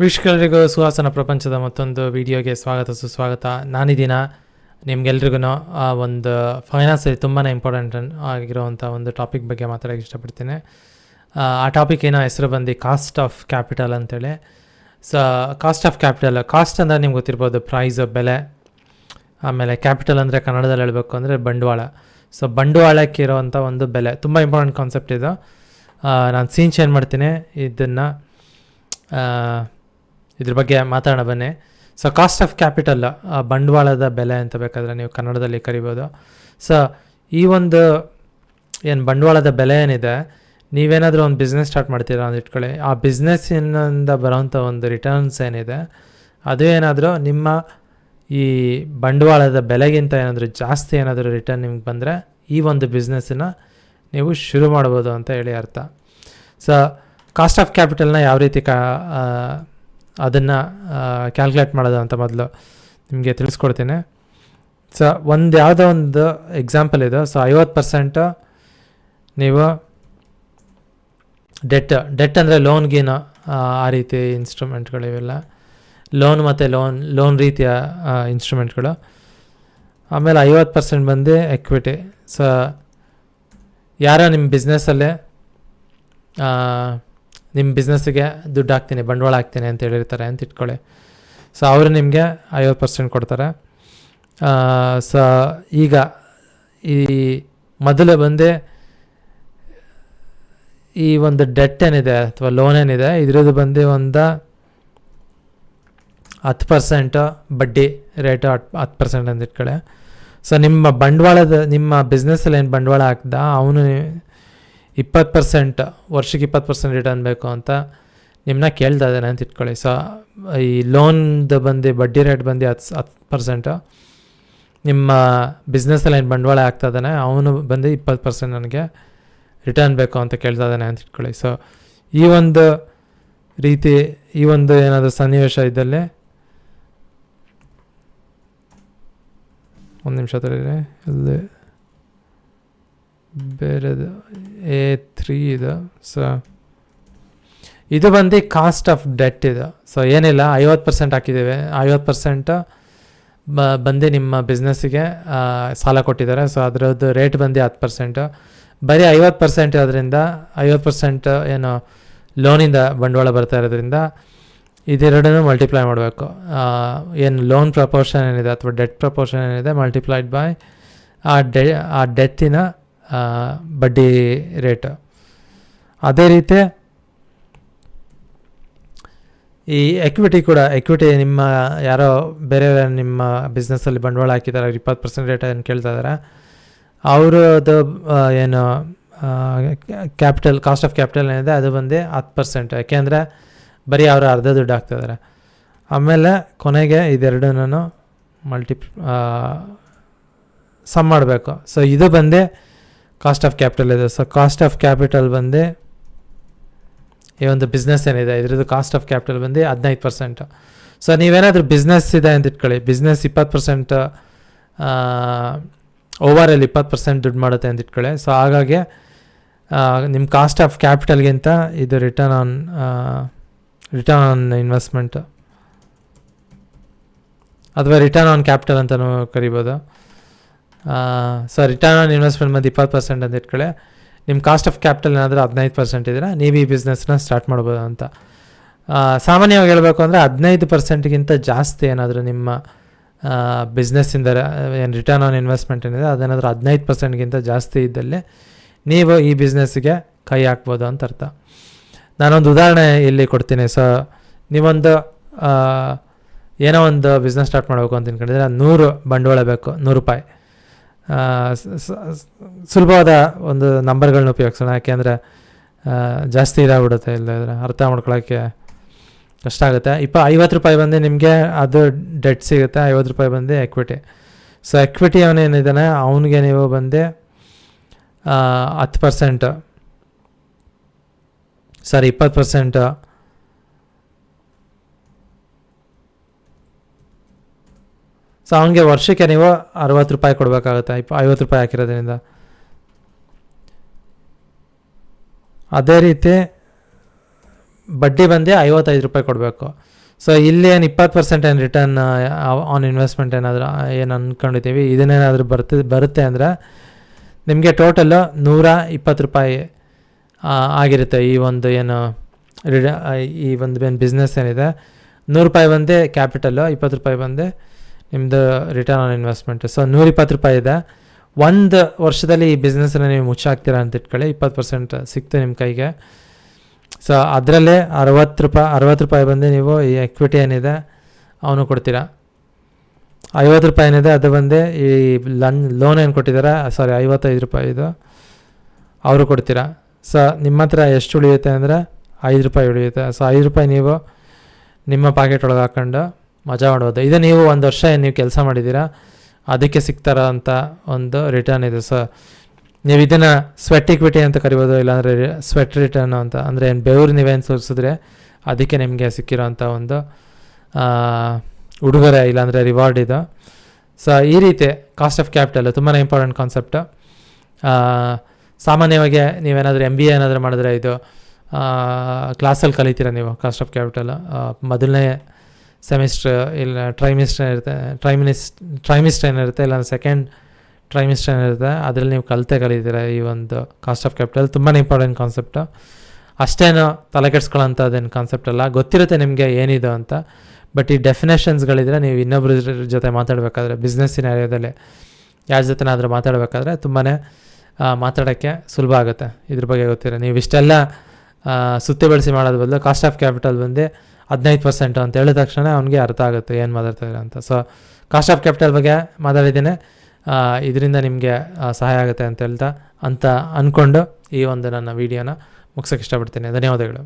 ವೀಕ್ಷಕರಿಗೂ ಸುಹಾಸನ ಪ್ರಪಂಚದ ಮತ್ತೊಂದು ವಿಡಿಯೋಗೆ ಸ್ವಾಗತ ಸುಸ್ವಾಗತ. ನಾನಿದ್ದೀನ? ನಿಮ್ಗೆಲ್ರಿಗೂ ಒಂದು ಫೈನಾನ್ಸಲ್ಲಿ ತುಂಬಾ ಇಂಪಾರ್ಟೆಂಟ್ ಆಗಿರುವಂಥ ಒಂದು ಟಾಪಿಕ್ ಬಗ್ಗೆ ಮಾತಾಡೋಕ್ಕೆ ಇಷ್ಟಪಡ್ತೀನಿ. ಆ, ಆ ಟಾಪಿಕ್ ಏನೋ ಹೆಸರು ಬಂದು ಕಾಸ್ಟ್ ಆಫ್ ಕ್ಯಾಪಿಟಲ್ ಅಂತೇಳಿ. So cost of capital cost ಅಂದರೆ ನಿಮ್ಗೆ ಗೊತ್ತಿರ್ಬೋದು ಪ್ರೈಸ್ ಬೆಲೆ ಆಮೇಲೆ ಕ್ಯಾಪಿಟಲ್ ಅಂದರೆ ಕನ್ನಡದಲ್ಲಿ ಹೇಳಬೇಕು ಅಂದರೆ ಬಂಡವಾಳ. ಸೊ ಬಂಡವಾಳಕ್ಕೆ ಇರೋವಂಥ ಒಂದು ಬೆಲೆ. ತುಂಬ ಇಂಪಾರ್ಟೆಂಟ್ ಕಾನ್ಸೆಪ್ಟ್ ಇದು. ನಾನು ಸೀನ್ ಚೇಂಜ್ ಮಾಡ್ತೀನಿ. ಇದನ್ನು ಇದ್ರ ಬಗ್ಗೆ ಮಾತಾಡೋಣ ಬನ್ನಿ. ಸೊ ಕಾಸ್ಟ್ ಆಫ್ ಕ್ಯಾಪಿಟಲ್ ಬಂಡವಾಳದ ಬೆಲೆ ಅಂತ ಬೇಕಾದರೆ ನೀವು ಕನ್ನಡದಲ್ಲಿ ಕರಿಬೋದು. ಸೊ ಈ ಒಂದು ಏನು ಬಂಡವಾಳದ ಬೆಲೆ ಏನಿದೆ, ನೀವೇನಾದರೂ ಒಂದು ಬಿಸ್ನೆಸ್ ಸ್ಟಾರ್ಟ್ ಮಾಡ್ತೀರಾ ಅಂತ ಇಟ್ಕೊಳ್ಳಿ. ಆ ಬಿಸ್ನೆಸ್ಸಿನಿಂದ ಬರೋಂಥ ಒಂದು ರಿಟರ್ನ್ಸ್ ಏನಿದೆ, ಅದು ಏನಾದರೂ ನಿಮ್ಮ ಈ ಬಂಡವಾಳದ ಬೆಲೆಗಿಂತ ಏನಾದರೂ ಜಾಸ್ತಿ ಏನಾದರೂ ರಿಟರ್ನ್ ನಿಮ್ಗೆ ಬಂದರೆ ಈ ಒಂದು ಬಿಸ್ನೆಸ್ಸನ್ನು ನೀವು ಶುರು ಮಾಡ್ಬೋದು ಅಂತ ಹೇಳಿ ಅರ್ಥ. ಸೊ ಕಾಸ್ಟ್ ಆಫ್ ಕ್ಯಾಪಿಟಲ್ನ ಯಾವ ರೀತಿ ಕಾ ಅದನ್ನು ಕ್ಯಾಲ್ಕುಲೇಟ್ ಮಾಡೋದು ಅಂತ ಮೊದಲು ನಿಮಗೆ ತಿಳಿಸ್ಕೊಡ್ತೀನಿ. ಸೊ ಒಂದು ಯಾವುದೋ ಒಂದು ಎಕ್ಸಾಂಪಲ್ ಇದೆ. ಸೊ ಐವತ್ತು ಪರ್ಸೆಂಟ್ ನೀವು ಡೆಟ್ ಡೆಟ್ ಅಂದರೆ ಲೋನ್ಗೇನು ಆ ರೀತಿ ಇನ್ಸ್ಟ್ರೂಮೆಂಟ್ಗಳು ಇವೆಲ್ಲ. ಲೋನ್ ಮತ್ತು ಲೋನ್ ಲೋನ್ ರೀತಿಯ ಇನ್ಸ್ಟ್ರೂಮೆಂಟ್ಗಳು ಆಮೇಲೆ ಐವತ್ತು ಪರ್ಸೆಂಟ್ ಬಂದು ಎಕ್ವಿಟಿ ಸೊ ಯಾರೋ ನಿಮ್ಮ ಬಿಸ್ನೆಸ್ಸಲ್ಲೇ ನಿಮ್ಮ ಬಿಸ್ನೆಸ್ಸಿಗೆ ದುಡ್ಡು ಹಾಕ್ತೀನಿ, ಬಂಡವಾಳ ಹಾಕ್ತೀನಿ ಅಂತ ಹೇಳಿರ್ತಾರೆ ಅಂತ ಇಟ್ಕೊಳ್ಳಿ. ಸೊ ಅವರು ನಿಮಗೆ ಐವತ್ತು ಪರ್ಸೆಂಟ್ ಕೊಡ್ತಾರೆ. ಸೊ ಈಗ ಈ ಮೊದಲು ಬಂದು ಈ ಒಂದು ಡೆಟ್ ಏನಿದೆ ಅಥವಾ ಲೋನ್ ಏನಿದೆ, ಇದ್ರದ್ದು ಬಂದು ಒಂದು ಹತ್ತು ಪರ್ಸೆಂಟು ಬಡ್ಡಿ ರೇಟು ಹತ್ತು ಹತ್ತು ಪರ್ಸೆಂಟ್ ಅಂತ ಇಟ್ಕೊಳ್ಳಿ. ಸೊ ನಿಮ್ಮ ಬಂಡವಾಳದ, ನಿಮ್ಮ ಬಿಸ್ನೆಸ್ಸಲ್ಲಿ ಏನು ಬಂಡವಾಳ ಹಾಕ್ದ, ಅವನು ಇಪ್ಪತ್ತು ಪರ್ಸೆಂಟ್ ವರ್ಷಕ್ಕೆ ಇಪ್ಪತ್ತು ಪರ್ಸೆಂಟ್ ರಿಟರ್ನ್ ಬೇಕು ಅಂತ ನಿಮ್ಮನ್ನ ಕೇಳ್ತಾ ಇದ್ದಾನೆ ಅಂತ ಇಟ್ಕೊಳ್ಳಿ. ಸೊ ಈ ಲೋನ್ದು ಬಂದು, ಬಡ್ಡಿ ರೇಟ್ ಬಂದು ಹತ್ತು ಹತ್ತು ಪರ್ಸೆಂಟು ನಿಮ್ಮ ಬಿಸ್ನೆಸ್ಸಲ್ಲಿ ಏನು ಬಂಡವಾಳ ಆಗ್ತಾ ಇದ್ದಾನೆ, ಅವನು ಬಂದು ಇಪ್ಪತ್ತು ಪರ್ಸೆಂಟ್ ನನಗೆ ರಿಟರ್ನ್ ಬೇಕು ಅಂತ ಕೇಳ್ತಾ ಇದ್ದಾನೆ ಅಂತ ಇಟ್ಕೊಳ್ಳಿ. ಸೊ ಈ ಒಂದು ರೀತಿ, ಈ ಒಂದು ಏನಾದರೂ ಸನ್ನಿವೇಶ ಇದ್ದಲ್ಲಿ ಒಂದು ನಿಮಿಷ ತಡೀರಿ. ಅಲ್ಲಿ ಬೇರೆದು? ಎ ತ್ರೀ ಇದು. ಸೊ ಇದು ಬಂದು ಕಾಸ್ಟ್ ಆಫ್ ಡೆಟ್ ಇದು. ಸೊ ಏನಿಲ್ಲ, ಐವತ್ತು ಪರ್ಸೆಂಟ್ ಹಾಕಿದ್ದೇವೆ. ಐವತ್ತು ಪರ್ಸೆಂಟ್ ಬ, ಬಂದು ನಿಮ್ಮ ಬಿಸ್ನೆಸ್ಸಿಗೆ ಸಾಲ ಕೊಟ್ಟಿದ್ದಾರೆ. ಸೊ ಅದರದ್ದು ರೇಟ್ ಬಂದು ಹತ್ತು ಪರ್ಸೆಂಟು ಬರೀ ಐವತ್ತು ಪರ್ಸೆಂಟ್ ಅದರಿಂದ ಐವತ್ತು ಪರ್ಸೆಂಟ್ ಏನು ಲೋನಿಂದ ಬಂಡವಾಳ ಬರ್ತಾ ಇರೋದ್ರಿಂದ, ಇದೆರಡನ್ನೂ ಮಲ್ಟಿಪ್ಲೈ ಮಾಡಬೇಕು. ಏನು ಲೋನ್ ಪ್ರಪೋರ್ಷನ್ ಏನಿದೆ ಅಥವಾ ಡೆಟ್ ಪ್ರಪೋರ್ಷನ್ ಏನಿದೆ ಮಲ್ಟಿಪ್ಲೈಡ್ ಬೈ ಆ ಡೆ ಆ ಡೆಟ್ಟಿನ ಬಡ್ಡಿ ರೇಟ್. ಅದೇ ರೀತಿ ಈ ಎಕ್ವಿಟಿ ಕೂಡ ಎಕ್ವಿಟಿ ನಿಮ್ಮ ಯಾರೋ ಬೇರೆ ನಿಮ್ಮ ಬಿಸ್ನೆಸ್ಸಲ್ಲಿ ಬಂಡವಾಳ ಹಾಕಿದ್ದಾರೆ ಇಪ್ಪತ್ತು ಪರ್ಸೆಂಟ್ ರೇಟ್ ಏನು ಕೇಳ್ತಾ ಇದ್ದಾರೆ ಅವರದು ಏನು ಕ್ಯಾಪಿಟಲ್ ಕಾಸ್ಟ್ ಆಫ್ ಕ್ಯಾಪಿಟಲ್ ಏನಿದೆ, ಅದು ಬಂದು ಹತ್ತು ಪರ್ಸೆಂಟ್ ಯಾಕೆಂದರೆ ಬರೀ ಅವರು ಅರ್ಧ ದುಡ್ಡು ಹಾಕ್ತಿದ್ದಾರೆ ಆಮೇಲೆ ಕೊನೆಗೆ ಇದೆರಡನ್ನೂ ಮಲ್ಟಿಪ್ ಸಮ್ ಮಾಡಬೇಕು. ಸೊ ಇದು ಬಂದು ಕಾಸ್ಟ್ ಆಫ್ ಕ್ಯಾಪಿಟಲ್ ಇದೆ. ಸೊ ಕಾಸ್ಟ್ ಆಫ್ ಕ್ಯಾಪಿಟಲ್ ಬಂದು ಈ ಒಂದು ಬಿಸ್ನೆಸ್ ಏನಿದೆ, ಇದ್ರದ್ದು ಕಾಸ್ಟ್ ಆಫ್ ಕ್ಯಾಪಿಟಲ್ ಬಂದು ಹದಿನೈದು ಪರ್ಸೆಂಟ್ ಸೊ ನೀವೇನಾದರೂ ಬಿಸ್ನೆಸ್ ಇದೆ ಅಂತ ಇಟ್ಕೊಳ್ಳಿ. ಬಿಸ್ನೆಸ್ ಇಪ್ಪತ್ತು ಪರ್ಸೆಂಟ್ ಓವರಲ್ಲಿ ಇಪ್ಪತ್ತು ಪರ್ಸೆಂಟ್ ದುಡ್ಡು ಮಾಡುತ್ತೆ ಅಂತ ಇಟ್ಕೊಳ್ಳಿ. ಸೊ ಹಾಗಾಗಿ ನಿಮ್ಮ ಕಾಸ್ಟ್ ಆಫ್ ಕ್ಯಾಪಿಟಲ್ಗಿಂತ ಇದು return on return on investment ಅಥವಾ ರಿಟರ್ನ್ ಆನ್ ಕ್ಯಾಪಿಟಲ್ ಅಂತಲೂ ಕರಿಬೋದು. ಸೊ ರಿಟರ್ನ್ ಆನ್ ಇನ್ವೆಸ್ಟ್ಮೆಂಟ್ ಬಂದು ಇಪ್ಪತ್ತು ಪರ್ಸೆಂಟ್ ಅಂತ ಇಟ್ಕೊಳ್ಳಿ. ನಿಮ್ಮ ಕಾಸ್ಟ್ ಆಫ್ ಕ್ಯಾಪಿಟಲ್ ಏನಾದರೂ ಹದಿನೈದು ಪರ್ಸೆಂಟ್ ಇದ್ದೀರಾ, ನೀವು ಈ ಬಿಸ್ನೆಸ್ನ ಸ್ಟಾರ್ಟ್ ಮಾಡ್ಬೋದು ಅಂತ. ಸಾಮಾನ್ಯವಾಗಿ ಹೇಳಬೇಕು ಅಂದರೆ ಹದಿನೈದು ಪರ್ಸೆಂಟ್ಗಿಂತ ಜಾಸ್ತಿ ಏನಾದರೂ ನಿಮ್ಮ ಬಿಸ್ನೆಸ್ಸಿಂದ ಏನು ರಿಟರ್ನ್ ಆನ್ ಇನ್ವೆಸ್ಟ್ಮೆಂಟ್ ಏನಿದೆ, ಅದೇನಾದರೂ ಹದಿನೈದು ಪರ್ಸೆಂಟ್ಗಿಂತ ಜಾಸ್ತಿ ಇದ್ದಲ್ಲಿ ನೀವು ಈ ಬಿಸ್ನೆಸ್ಗೆ ಕೈ ಹಾಕ್ಬೋದು ಅಂತ ಅರ್ಥ. ನಾನೊಂದು ಉದಾಹರಣೆ ಇಲ್ಲಿ ಕೊಡ್ತೀನಿ. ಸೊ ನೀವೊಂದು ಏನೋ ಒಂದು ಬಿಸ್ನೆಸ್ ಸ್ಟಾರ್ಟ್ ಮಾಡಬೇಕು ಅಂತ ಅಂದ್ಕೊಂಡಿದ್ರೆ ನೂರು ಬಂಡವಾಳ ಬೇಕು, ನೂರು ರೂಪಾಯಿ. ಸುಲಭವಾದ ಒಂದು ನಂಬರ್ಗಳನ್ನ ಉಪಯೋಗಿಸೋಣ. ಯಾಕೆಂದರೆ ಜಾಸ್ತಿ ಇದಾಗ್ಬಿಡುತ್ತೆ ಇಲ್ಲದ್ರೆ ಅರ್ಥ ಮಾಡ್ಕೊಳ್ಳೋಕ್ಕೆ ಕಷ್ಟ ಆಗುತ್ತೆ. ಇಪ್ಪ, ಐವತ್ತು ರೂಪಾಯಿ ಬಂದು ನಿಮಗೆ ಅದು ಡೆಟ್ ಸಿಗುತ್ತೆ, ಐವತ್ತು ರೂಪಾಯಿ ಬಂದು ಎಕ್ವಿಟಿ ಸೊ ಎಕ್ವಿಟಿ ಅವನೇನಿದ್ದಾನೆ ಅವನಿಗೆ ನೀವು ಬಂದು ಹತ್ತು ಪರ್ಸೆಂಟ್ ಸಾರಿ ಇಪ್ಪತ್ತು ಪರ್ಸೆಂಟ್ ಸೊ ಅವನಿಗೆ ವರ್ಷಕ್ಕೆ ನೀವು ಅರವತ್ತು ರೂಪಾಯಿ ಕೊಡಬೇಕಾಗುತ್ತೆ, ಇಪ್ಪ, ಐವತ್ತು ರೂಪಾಯಿ ಹಾಕಿರೋದ್ರಿಂದ. ಅದೇ ರೀತಿ ಬಡ್ಡಿ ಬಂದು ಐವತ್ತೈದು ರೂಪಾಯಿ ಕೊಡಬೇಕು. ಸೊ ಇಲ್ಲಿ ಏನು ಇಪ್ಪತ್ತು ಪರ್ಸೆಂಟ್ ಏನು ರಿಟರ್ನ್ ಆನ್ ಇನ್ವೆಸ್ಟ್ಮೆಂಟ್ ಏನಾದರೂ ಏನು ಅಂದ್ಕೊಂಡಿದ್ದೀವಿ ಇದನ್ನೇನಾದರೂ ಬರ್ತ, ಬರುತ್ತೆ ಅಂದರೆ ನಿಮಗೆ ಟೋಟಲ್ಲು ನೂರ ಇಪ್ಪತ್ತು ರೂಪಾಯಿ ಆಗಿರುತ್ತೆ ಈ ಒಂದು ಏನು ಈ ಒಂದು ಏನು ಬಿಸ್ನೆಸ್ ಏನಿದೆ. ನೂರು ರೂಪಾಯಿ ಬಂದೇ ಕ್ಯಾಪಿಟಲ್ಲು ಇಪ್ಪತ್ತು ರೂಪಾಯಿ ಬಂದೆ ನಿಮ್ಮದು ರಿಟರ್ನ್ ಆನ್ ಇನ್ವೆಸ್ಟ್ಮೆಂಟ್ ಸೊ ನೂರ ಇಪ್ಪತ್ತು ರೂಪಾಯಿ ಇದೆ. ಒಂದು ವರ್ಷದಲ್ಲಿ ಈ ಬಿಸ್ನೆಸ್ನ ನೀವು ಮುಚ್ಚಾಕ್ತೀರಾ ಅಂತ ಇಟ್ಕೊಳ್ಳಿ. ಇಪ್ಪತ್ತು ಪರ್ಸೆಂಟ್ ಸಿಕ್ತು ನಿಮ್ಮ ಕೈಗೆ. ಸೊ ಅದರಲ್ಲೇ ಅರವತ್ತು ರೂಪಾಯಿ ಅರವತ್ತು ರೂಪಾಯಿ ಬಂದು ನೀವು ಈ ಎಕ್ವಿಟಿ ಏನಿದೆ, ಅವನು ಕೊಡ್ತೀರಾ? ಐವತ್ತು ರೂಪಾಯಿ ಏನಿದೆ, ಅದು ಬಂದು ಈ ಲನ್ ಲೋನ್ ಏನು ಕೊಟ್ಟಿದ್ದಾರೆ? ಸಾರಿ ಐವತ್ತೈದು ರೂಪಾಯಿ ಇದು. ಅವರು ಕೊಡ್ತೀರಾ? ಸೊ ನಿಮ್ಮ ಹತ್ರ ಎಷ್ಟು ಉಳಿಯುತ್ತೆ ಅಂದರೆ ಐದು ರೂಪಾಯಿ ಉಳಿಯುತ್ತೆ. ಸೊ ಐದು ರೂಪಾಯಿ ನೀವು ನಿಮ್ಮ ಪಾಕೆಟ್ ಒಳಗೆ ಹಾಕೊಂಡು ಮಜಾ ಮಾಡ್ಬೋದು. ಇದು ನೀವು ಒಂದು ವರ್ಷ ನೀವು ಕೆಲಸ ಮಾಡಿದ್ದೀರಾ ಅದಕ್ಕೆ ಸಿಗ್ತಾರ ಅಂತ ಒಂದು ರಿಟರ್ನ್ ಇದೆ. ಸೊ ನೀವು ಇದನ್ನು ಸ್ವೆಟ್ ಇಕ್ವಿಟಿ ಅಂತ ಕರಿಬೋದು, ಇಲ್ಲಾಂದರೆ ಸ್ವೆಟ್ ರಿಟರ್ನ್ ಅಂತ. ಅಂದರೆ ಏನು ಬೆವರು ನೀವೇನು ಸೋರಿಸಿದ್ರೆ ಅದಕ್ಕೆ ನಿಮಗೆ ಸಿಕ್ಕಿರೋಂಥ ಒಂದು ಉಡುಗೊರೆ ಇಲ್ಲಾಂದರೆ ರಿವಾರ್ಡ್ ಇದು. ಸೊ ಈ ರೀತಿ ಕಾಸ್ಟ್ ಆಫ್ ಕ್ಯಾಪಿಟಲ್ ತುಂಬಾ ಇಂಪಾರ್ಟೆಂಟ್ ಕಾನ್ಸೆಪ್ಟು ಸಾಮಾನ್ಯವಾಗಿ ನೀವೇನಾದರೂ ಎಂ ಬಿ ಎ ಏನಾದರೂ ಮಾಡಿದ್ರೆ ಇದು ಕ್ಲಾಸಲ್ಲಿ ಕಲಿತೀರ ನೀವು ಕಾಸ್ಟ್ ಆಫ್ ಕ್ಯಾಪಿಟಲ್ ಮೊದಲನೇ ಸೆಮಿಸ್ಟ್ರ್ ಇಲ್ಲ ಟ್ರೈಮಿಸ್ಟರ್ ಇರುತ್ತೆ ಟ್ರೈಮಿನಿಸ್ ಟ್ರೈಮಿಸ್ಟರ್ ಏನಿರುತ್ತೆ, ಇಲ್ಲ ಸೆಕೆಂಡ್ ಟ್ರೈಮಿಸ್ಟರ್ ಏನಿರುತ್ತೆ, ಅದರಲ್ಲಿ ನೀವು ಕಲಿತೆ ಕಲಿತೀರ ಈ ಒಂದು ಕಾಸ್ಟ್ ಆಫ್ ಕ್ಯಾಪಿಟಲ್ ತುಂಬಾ ಇಂಪಾರ್ಟೆಂಟ್ ಕಾನ್ಸೆಪ್ಟು ಅಷ್ಟೇನು ತಲೆ ಕೆಡ್ಸ್ಕೊಳ್ಳೋಂಥದ್ದೇನು ಕಾನ್ಸೆಪ್ಟ್ ಅಲ್ಲ. ಗೊತ್ತಿರುತ್ತೆ ನಿಮಗೆ ಏನಿದೆ ಅಂತ ಬಟ್ ಈ ಡೆಫಿನೇಷನ್ಸ್ಗಳಿದ್ರೆ ನೀವು ಇನ್ನೊಬ್ಬರ ಜೊತೆ ಮಾತಾಡಬೇಕಾದ್ರೆ ಬಿಸ್ನೆಸ್ ಏರಿಯಾದಲ್ಲಿ ಯಾರ ಜೊತೆನಾದರೂ ಮಾತಾಡಬೇಕಾದ್ರೆ ತುಂಬಾ ಮಾತಾಡೋಕ್ಕೆ ಸುಲಭ ಆಗುತ್ತೆ ಇದ್ರ ಬಗ್ಗೆ ಗೊತ್ತಿರ. ನೀವು ಇಷ್ಟೆಲ್ಲ ಸುತ್ತಿ ಬಳಸಿ ಮಾಡೋದು ಬದಲು ಕಾಸ್ಟ್ ಆಫ್ ಕ್ಯಾಪಿಟಲ್ ಬಂದು ಹದಿನೈದು ಪರ್ಸೆಂಟ್ ಅಂತ ಹೇಳಿದ ತಕ್ಷಣ ಅವನಿಗೆ ಅರ್ಥ ಆಗುತ್ತೆ ಏನು ಮಾತಾಡ್ತಾರೆ ಅಂತ. ಸೊ ಕಾಸ್ಟ್ ಆಫ್ ಕ್ಯಾಪಿಟಲ್ ಬಗ್ಗೆ ಮಾತಾಡಿದ್ದೀನಿ. ಇದರಿಂದ ನಿಮಗೆ ಸಹಾಯ ಆಗುತ್ತೆ ಅಂತ ಹೇಳ್ತಾ ಅಂತ ಅಂದ್ಕೊಂಡು ಈ ಒಂದು ನನ್ನ ವೀಡಿಯೋನ ಮುಗ್ಸೋಕ್ಕೆ ಇಷ್ಟಪಡ್ತೀನಿ. ಧನ್ಯವಾದಗಳು.